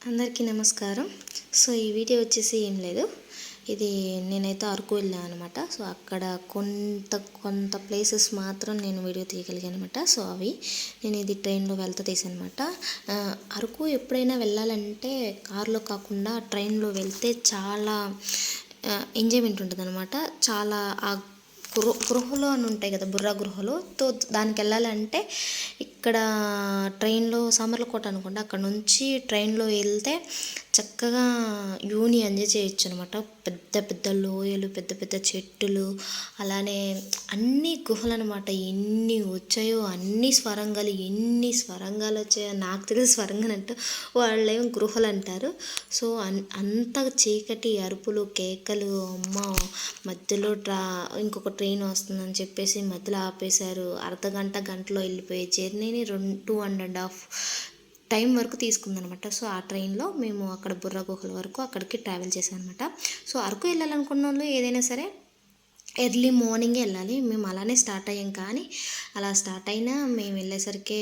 అందరికీ నమస్కారం. సో ఈ వీడియో వచ్చేసి ఏం లేదు. ఇది నేనైతే అరకు వెళ్ళాను అనమాట సో అక్కడ కొంత కొంత ప్లేసెస్ మాత్రం నేను వీడియో తీయగలిగాను అనమాట సో అవి నేను ఇది ట్రైన్లో వెళ్తా తీసాను అనమాట అరకు ఎప్పుడైనా వెళ్ళాలంటే కారులో కాకుండా ట్రైన్లో వెళ్తే చాలా ఎంజాయ్మెంట్ ఉంటుంది అనమాట చాలా ఆ గృహ గృహలో అని ఉంటాయి కదా బుర్రా గృహలు. తో దానికి వెళ్ళాలంటే ఇక్కడ ట్రైన్లో సామర్లకోట అనుకోండి అక్కడ నుంచి ట్రైన్లో వెళ్తే చక్కగా యూని ఎంజాయ్ చేయొచ్చు అనమాట పెద్ద పెద్ద లోయలు పెద్ద పెద్ద చెట్టులు అలానే అన్ని గుహలు అనమాట ఎన్ని వచ్చాయో అన్ని స్వరంగాలు ఎన్ని స్వరంగాలు వచ్చాయో నాకు తెలిసి స్వరంగాలు అంటే వాళ్ళేమో గృహలు అంటారు. సో అన్ అంత చీకటి అరుపులు కేకలు అమ్మ మధ్యలో ట్రా ఇంకొక ట్రైన్ వస్తుందని చెప్పేసి మధ్యలో ఆపేశారు. అర్ధ గంట గంటలో వెళ్ళిపోయే జర్నీని రెండు two and and half time వరకు తీసుకుందనమాట. సో ఆ ట్రైన్లో మేము అక్కడ బుర్ర గుహల వరకు అక్కడికి ట్రావెల్ చేసాం అనమాట సో అరకు వెళ్ళాలనుకున్న వాళ్ళు ఏదైనా సరే ఎర్లీ మార్నింగే వెళ్ళాలి. మేము అలానే స్టార్ట్ అయ్యాం కానీ అలా స్టార్ట్ అయినా మేము వెళ్ళేసరికి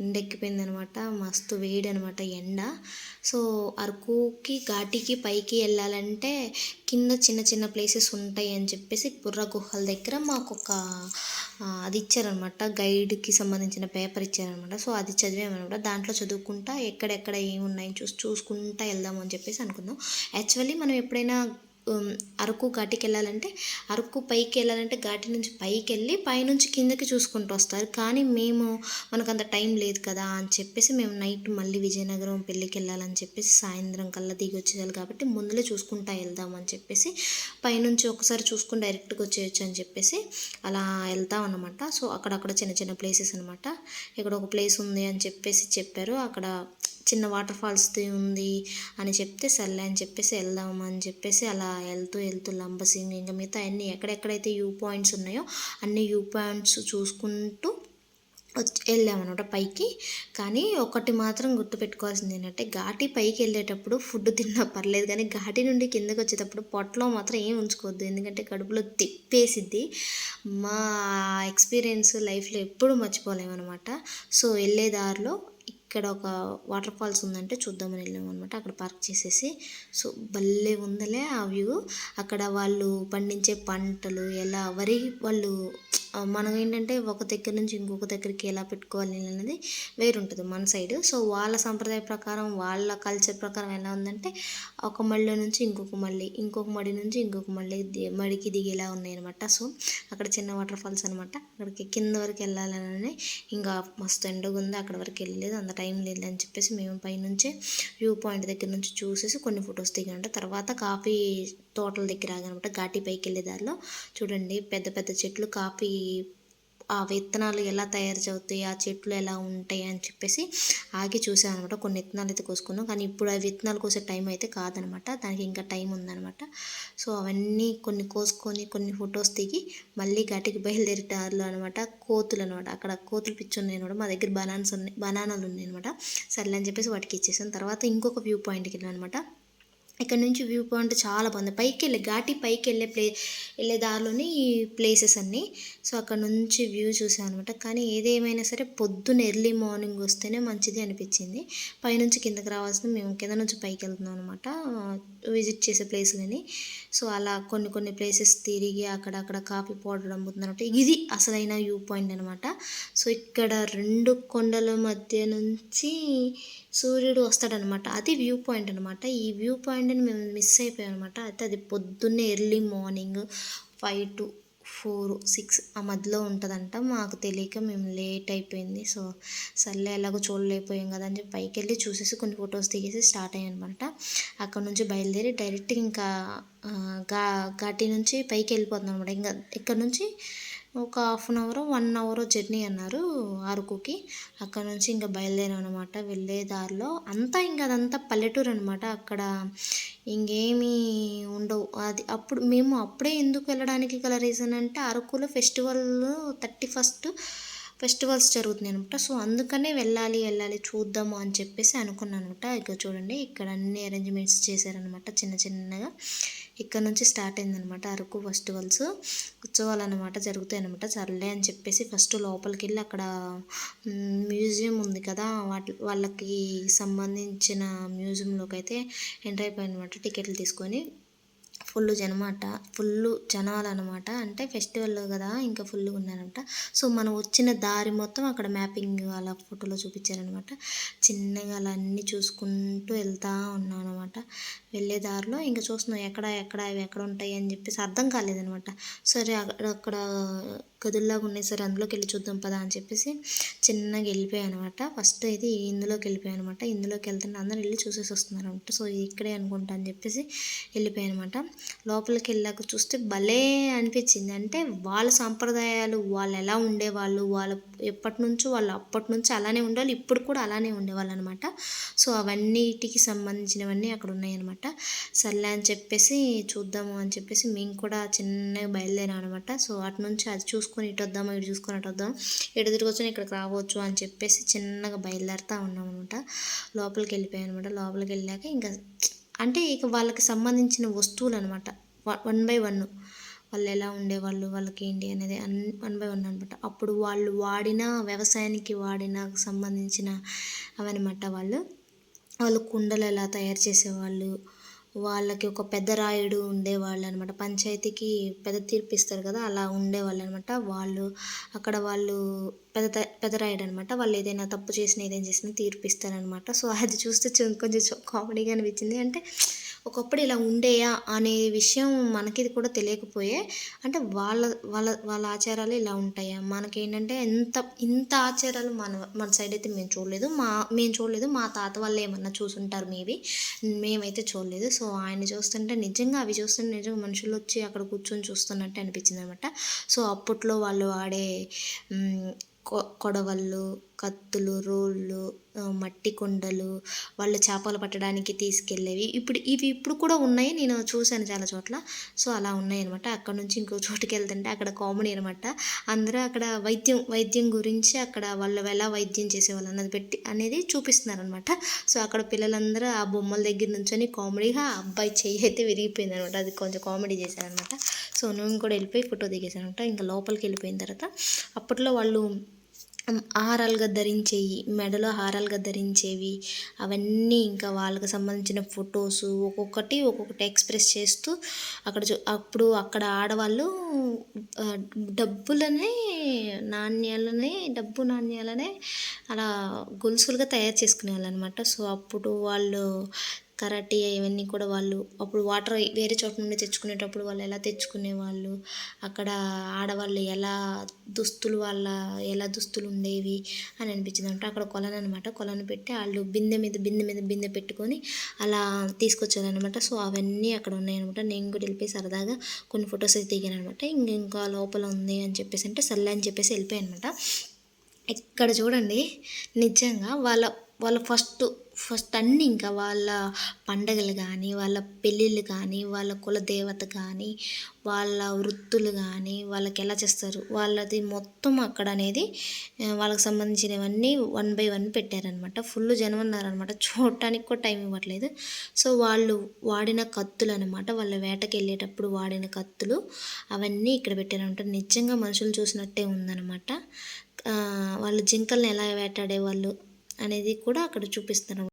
ఎండెక్కిపోయింది అనమాట మస్తు వేడి అనమాట ఎండ. సో అరకుకి ఘాటికి పైకి వెళ్ళాలంటే కింద చిన్న చిన్న ప్లేసెస్ ఉంటాయి అని చెప్పేసి బుర్ర గుహల దగ్గర మాకు ఒక అది ఇచ్చారనమాట. గైడ్కి సంబంధించిన పేపర్ ఇచ్చారనమాట. సో అది చదివామనమాట. దాంట్లో చదువుకుంటా ఎక్కడెక్కడ ఏమున్నాయని చూసి చూసుకుంటా వెళ్దాము అని చెప్పేసి అనుకుందాం యాక్చువల్లీ మనం ఎప్పుడైనా అరకు ఘాటికి వెళ్ళాలంటే అరకు పైకి వెళ్ళాలంటే ఘాటి నుంచి పైకి వెళ్ళి పైనుంచి కిందకి చూసుకుంటూ వస్తారు. కానీ మేము మనకు అంత టైం లేదు కదా అని చెప్పేసి మేము నైట్ మళ్ళీ విజయనగరం పెళ్ళికి వెళ్ళాలని చెప్పేసి సాయంత్రం కల్లా దిగి వచ్చేయాలి కాబట్టి ముందులే చూసుకుంటా వెళ్దాం అని చెప్పేసి పైనుంచి ఒకసారి చూసుకుని డైరెక్ట్గా వచ్చేయచ్చు అని చెప్పేసి అలా వెళ్తాం అనమాట సో అక్కడక్కడ చిన్న చిన్న ప్లేసెస్ అనమాట ఇక్కడ ఒక ప్లేస్ ఉంది అని చెప్పేసి చెప్పారు. అక్కడ చిన్న వాటర్ ఫాల్స్ ఉంది అని చెప్తే సర్లే అని చెప్పేసి వెళ్దాం అని చెప్పేసి అలా వెళ్తూ వెళ్తూ లంబసింగ్ ఇంకా మిగతా అన్ని ఎక్కడెక్కడైతే వ్యూ పాయింట్స్ ఉన్నాయో అన్ని వ్యూ పాయింట్స్ చూసుకుంటూ వెళ్ళామన్నమాట పైకి. కానీ ఒకటి మాత్రం గుర్తుపెట్టుకోవాల్సింది ఏంటంటే ఘాటి పైకి వెళ్ళేటప్పుడు ఫుడ్ తిన్నా పర్లేదు కానీ ఘాటి నుండి కిందకి వచ్చేటప్పుడు పొట్టలో మాత్రం ఏం ఉంచుకోవద్దు. ఎందుకంటే కడుపులో తిప్పేసిద్ది. మా ఎక్స్పీరియన్స్ లైఫ్లో ఎప్పుడు మర్చిపోలేమన్నమాట. సో వెళ్ళే దారిలో ఇక్కడ ఒక వాటర్ ఫాల్స్ ఉందంటే చూద్దామని వెళ్ళాము అనమాట అక్కడ పార్క్ చేసేసి. సో భలే ఉందలే ఆ వ్యూ అక్కడ వాళ్ళు పండించే పంటలు ఎలా వరి వాళ్ళు మనం ఏంటంటే ఒక దగ్గర నుంచి ఇంకొక దగ్గరికి ఎలా పెట్టుకోవాలి అనేది వేరుంటుంది మన సైడ్ సో వాళ్ళ సంప్రదాయ ప్రకారం వాళ్ళ కల్చర్ ప్రకారం ఎలా ఉందంటే ఒక మళ్ళీ నుంచి ఇంకొక మళ్ళీ ఇంకొక మడి నుంచి ఇంకొక మళ్ళీ మడికి దిగేలా ఉన్నాయి అనమాట సో అక్కడ చిన్న వాటర్ ఫాల్స్ అనమాట అక్కడికి కింద వరకు వెళ్ళాలని ఇంకా మస్తు ఎండగా ఉంది అక్కడ వరకు వెళ్ళలేదు. అంత టైం లేదని చెప్పేసి మేము పైనుంచే వ్యూ పాయింట్ దగ్గర నుంచి చూసేసి కొన్ని ఫొటోస్ దిగామంట. తర్వాత కాఫీ తోటల దగ్గర ఆగనమాట ఘాటి పైకి వెళ్ళే దారిలో. చూడండి పెద్ద పెద్ద చెట్లు కాఫీ ఆ విత్తనాలు ఎలా తయారు చదువుతాయి ఆ చెట్లు ఎలా ఉంటాయి అని చెప్పేసి ఆగి చూసాను అనమాట కొన్ని విత్తనాలు అయితే కోసుకున్నాం. కానీ ఇప్పుడు ఆ విత్తనాలు కోసే టైం అయితే కాదనమాట. దానికి ఇంకా టైం ఉందనమాట. సో అవన్నీ కొన్ని కోసుకొని కొన్ని ఫొటోస్ దిగి మళ్ళీ గట్టికి బయలుదేరేటారులో అనమాట. కోతులు అనమాట. అక్కడ కోతులు పిచ్చి ఉన్నాయి అనమాట. మా దగ్గర బనాన్స్ ఉన్నాయి బనానాలు ఉన్నాయి అనమాట. సర్లే అని చెప్పేసి వాటికి ఇచ్చేసాను తర్వాత ఇంకొక వ్యూ పాయింట్కి వెళ్ళాను అనమాట. ఇక్కడ నుంచి వ్యూ పాయింట్ చాలా బాగుంది. పైకి వెళ్ళే ఘాటి పైకి వెళ్ళే ప్లే వెళ్ళే దారిలోని ఈ ప్లేసెస్ అన్నీ. సో అక్కడ నుంచి వ్యూ చూసాను అనమాట కానీ ఏదేమైనా సరే పొద్దున్న ఎర్లీ మార్నింగ్ వస్తేనే మంచిది అనిపించింది. పైనుంచి కిందకి రావాల్సింది మేము కింద నుంచి పైకి వెళ్తున్నాం అనమాట విజిట్ చేసే ప్లేసులని సో అలా కొన్ని కొన్ని ప్లేసెస్ తిరిగి అక్కడక్కడ కాఫీ పౌడర్ అమ్ముతున్నట్టు ఇది అసలైన వ్యూ పాయింట్ అనమాట సో ఇక్కడ రెండు కొండల మధ్య నుంచి సూర్యుడు వస్తాడనమాట అది వ్యూ పాయింట్ అనమాట ఈ వ్యూ పాయింట్ని మేము మిస్ అయిపోయాం అనమాట అయితే అది పొద్దున్నే early morning five to four six ఆ మధ్యలో ఉంటుందంట. మాకు తెలియక మేము లేట్ అయిపోయింది. సో సర్లే ఎలాగో చూడలేకపోయాం కదా అని చెప్పి పైకి వెళ్ళి చూసేసి కొన్ని ఫొటోస్ దిగేసి స్టార్ట్ అయ్యానమాట. అనమాట అక్కడ నుంచి బయలుదేరి డైరెక్ట్గా ఇంకా ఘాటి నుంచి పైకి వెళ్ళిపోతున్నాం అనమాట ఇంకా ఇక్కడ నుంచి? ఒక half an hour one hour journey అన్నారు అరకుకి అక్కడ నుంచి ఇంకా బయలుదేరాం అనమాట వెళ్ళే దారిలో అంతా ఇంకా అదంతా పల్లెటూరు అనమాట అక్కడ ఇంకేమీ ఉండవు. అది అప్పుడు మేము అప్పుడే ఎందుకు వెళ్ళడానికి గల రీజన్ అంటే అరకులో ఫెస్టివల్ థర్టీ ఫస్ట్ ఫెస్టివల్స్ జరుగుతున్నాయి అనమాట సో అందుకనే వెళ్ళాలి వెళ్ళాలి చూద్దాము అని చెప్పేసి అనుకున్నాను అనమాట ఇక చూడండి ఇక్కడ అన్ని అరేంజ్మెంట్స్ చేశారనమాట చిన్న చిన్నగా. ఇక్కడ నుంచి స్టార్ట్ అయిందనమాట అరకు ఫెస్టివల్స్. ఉత్సవాలు అనమాట జరుగుతాయి అనమాట సర్లే అని చెప్పేసి ఫస్ట్ లోపలికి వెళ్ళి అక్కడ మ్యూజియం ఉంది కదా వాటి వాళ్ళకి సంబంధించిన మ్యూజియంలోకి అయితే ఎంటర్ అయిపోయాయి అనమాట టికెట్లు తీసుకొని. ఫుల్ జనమాట. ఫుల్ జనాలు అనమాట అంటే ఫెస్టివల్ కదా ఇంకా ఫుల్గా ఉన్నారనమాట. సో మనం వచ్చిన దారి మొత్తం అక్కడ మ్యాపింగ్ అలా ఫోటోలో చూపించారనమాట. చిన్నగా అలా అన్నీ చూసుకుంటూ వెళ్తా ఉన్నాం అనమాట వెళ్ళే దారిలో ఇంకా చూస్తున్నాం ఎక్కడ ఎక్కడ అవి ఎక్కడ ఉంటాయి అని చెప్పేసి అర్థం కాలేదనమాట. సరే అక్కడ అక్కడ గదుల్లాగా ఉన్నాయి. సరే అందులోకి వెళ్ళి చూద్దాం పదా అని చెప్పేసి చిన్నగా వెళ్ళిపోయాయి అనమాట. ఫస్ట్ అయితే ఇందులోకి వెళ్ళిపోయాయి అనమాట. ఇందులోకి వెళ్తుంటే అందరూ వెళ్ళి చూసేసి వస్తున్నారు అనమాట సో ఇక్కడే అనుకుంటా అని చెప్పేసి వెళ్ళిపోయాయి అనమాట. లోపలికి వెళ్ళాక చూస్తే భలే అనిపించింది. అంటే వాళ్ళ సాంప్రదాయాలు వాళ్ళు ఎలా ఉండేవాళ్ళు వాళ్ళ ఎప్పటి నుంచో వాళ్ళు అప్పటి నుంచి అలానే ఉండేవాళ్ళు ఇప్పుడు కూడా అలానే ఉండేవాళ్ళు అనమాట సో అవన్నిటికి సంబంధించినవన్నీ అక్కడ ఉన్నాయన్నమాట సర్లే అని చెప్పేసి చూద్దాము అని చెప్పేసి మేము కూడా చిన్నగా బయలుదేరాం అనమాట సో అటు నుంచి అది చూసుకొని ఇటు వద్దాము ఇటు చూసుకొని అటు వద్దాం ఇటు తిరిగి ఇక్కడికి రావచ్చు అని చెప్పేసి చిన్నగా బయలుదేరుతూ ఉన్నాం అనమాట లోపలికి వెళ్ళిపోయాం అనమాట లోపలికి వెళ్ళాక ఇంకా అంటే ఇక వాళ్ళకి సంబంధించిన వస్తువులు అనమాట వన్ బై వన్ వాళ్ళు ఎలా ఉండేవాళ్ళు వాళ్ళకి ఏంటి అనేది అన్ వన్ బై వన్ అనమాట. అప్పుడు వాళ్ళు వాడిన వ్యవసాయానికి వాడిన సంబంధించిన అవన్నమాట వాళ్ళు. వాళ్ళు కుండలు ఎలా తయారు చేసేవాళ్ళు వాళ్ళకి ఒక పెద్ద రాయుడు ఉండేవాళ్ళు అనమాట పంచాయతీకి పెద్ద తీర్పు ఇస్తారు కదా అలా ఉండేవాళ్ళు అనమాట వాళ్ళు అక్కడ వాళ్ళు పెద్ద పెద్ద రాయుడు అనమాట వాళ్ళు ఏదైనా తప్పు చేసినా ఏదైనా చేసినా తీర్పు ఇస్తారనమాట. సో అది చూస్తే కొంచెం కామెడీగా అనిపించింది. అంటే ఒకప్పుడు ఇలా ఉండేయా అనే విషయం మనకి కూడా తెలియకపోయే అంటే వాళ్ళ వాళ్ళ వాళ్ళ ఆచారాలు ఇలా ఉంటాయా? మనకేంటంటే ఎంత ఇంత ఆచారాలు మన మన సైడ్ అయితే మేము చూడలేదు. మా మేము చూడలేదు. మా తాత వాళ్ళు ఏమన్నా చూసుంటారు మేబీ. మేమైతే చూడలేదు. సో ఆయన చూస్తుంటే నిజంగా అవి చూస్తుంటే నిజంగా మనుషులు వచ్చి అక్కడ కూర్చొని చూస్తున్నట్టు అనిపించింది అనమాట సో అప్పట్లో వాళ్ళు ఆడే కొడవళ్ళు కత్తులు రోళ్ళు మట్టి కొండలు వాళ్ళు చేపలు పట్టడానికి తీసుకెళ్ళేవి. ఇప్పుడు ఇవి ఇప్పుడు కూడా ఉన్నాయి. నేను చూశాను చాలా చోట్ల. సో అలా ఉన్నాయి అనమాట అక్కడ నుంచి ఇంకో చోటుకి వెళ్తుంటే అక్కడ కామెడీ అనమాట అందరూ అక్కడ వైద్యం వైద్యం గురించి అక్కడ వాళ్ళు ఎలా వైద్యం చేసేవాళ్ళు అన్నది పెట్టి అనేది చూపిస్తున్నారనమాట సో అక్కడ పిల్లలందరూ ఆ బొమ్మల దగ్గర నుంచొని కామెడీగా ఆ అబ్బాయి చెయ్యి అయితే విరిగిపోయింది అనమాట అది కొంచెం కామెడీ చేశారనమాట సో నేను కూడా వెళ్ళిపోయి ఫోటో దిగేశాను అనమాట ఇంకా లోపలికి వెళ్ళిపోయిన తర్వాత అప్పట్లో వాళ్ళు హారాలుగా ధరించేవి మెడలో హారాలుగా ధరించేవి. అవన్నీ ఇంకా వాళ్ళకి సంబంధించిన ఫొటోస్ ఒక్కొక్కటి ఒక్కొక్కటి ఎక్స్ప్రెస్ చేస్తూ అక్కడ అప్పుడు అక్కడ ఆడవాళ్ళు డబ్బులనే నాణ్యాలనే డబ్బు నాణ్యాలనే అలా గొలుసులుగా తయారు చేసుకునేవాళ్ళు అనమాట సో అప్పుడు వాళ్ళు కరాటే ఇవన్నీ కూడా వాళ్ళు అప్పుడు వాటర్ వేరే చోట నుండి తెచ్చుకునేటప్పుడు వాళ్ళు ఎలా తెచ్చుకునేవాళ్ళు? అక్కడ ఆడవాళ్ళు ఎలా దుస్తులు వాళ్ళ ఎలా దుస్తులు ఉండేవి అని అనిపించింది అంటే అక్కడ కొలను అనమాట కొలను పెట్టి వాళ్ళు బిందె మీద బిందె మీద బిందె పెట్టుకొని అలా తీసుకొచ్చారనమాట సో అవన్నీ అక్కడ ఉన్నాయన్నమాట. నేను కూడా వెళ్ళిపోయి సరదాగా కొన్ని ఫొటోస్ అయితే దిగాను అనమాట ఇంకా లోపల ఉంది అని చెప్పేసి అంటే సర్లే అని చెప్పేసి వెళ్ళిపోయాయి అనమాట ఇక్కడ చూడండి నిజంగా వాళ్ళ వాళ్ళ ఫస్ట్ ఫస్ట్ అన్నీ ఇంకా వాళ్ళ పండగలు కానీ వాళ్ళ పెళ్ళిళ్ళు కానీ వాళ్ళ కులదేవత కానీ వాళ్ళ వృత్తులు కానీ వాళ్ళకి ఎలా చేస్తారు? వాళ్ళది మొత్తం అక్కడ అనేది వాళ్ళకి సంబంధించినవన్నీ వన్ బై వన్ పెట్టారనమాట ఫుల్ జనం ఉన్నారనమాట చూడటానికి కూడా టైం ఇవ్వట్లేదు. సో వాళ్ళు వాడిన కత్తులు అనమాట వాళ్ళ వేటకి వెళ్ళేటప్పుడు వాడిన కత్తులు అవన్నీ ఇక్కడ పెట్టారనమాట నిజంగా మనుషులు చూసినట్టే ఉందన్నమాట. వాళ్ళు జింకల్ని ఎలా వేటాడేవాళ్ళు అనేది కూడా అక్కడ చూపిస్తారు